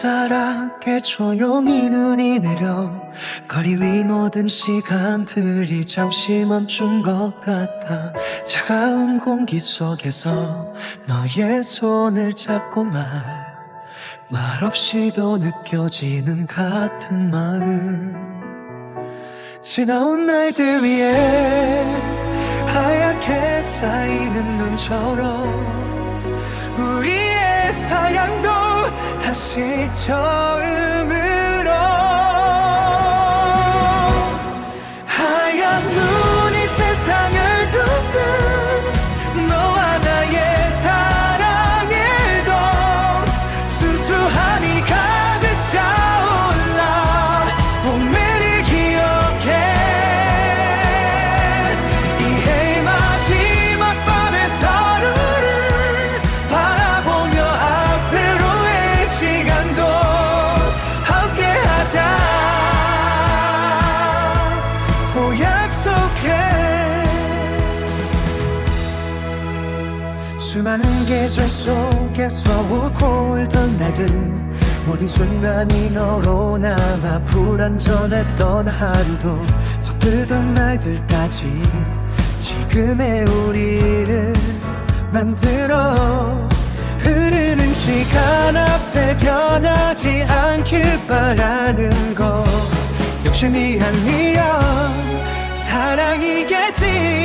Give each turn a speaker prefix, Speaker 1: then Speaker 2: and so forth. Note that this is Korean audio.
Speaker 1: 쌀쌀하게 조용히 눈이 내려 거리 위 모든 시간들이 잠시 멈춘 것 같아. 차가운 공기 속에서 너의 손을 잡고 말 말없이도 느껴지는 같은 마음. 지나온 날들 위에 하얗게 쌓이는 눈처럼 다시 처음 수많은 계절 속에서 웃고 울던 날들 모든 순간이 너로 남아 불안전했던 하루도 서툴던 날들까지 지금의 우리를 만들어 흐르는 시간 앞에 변하지 않길 바라는 것 욕심이 아니야 사랑이겠지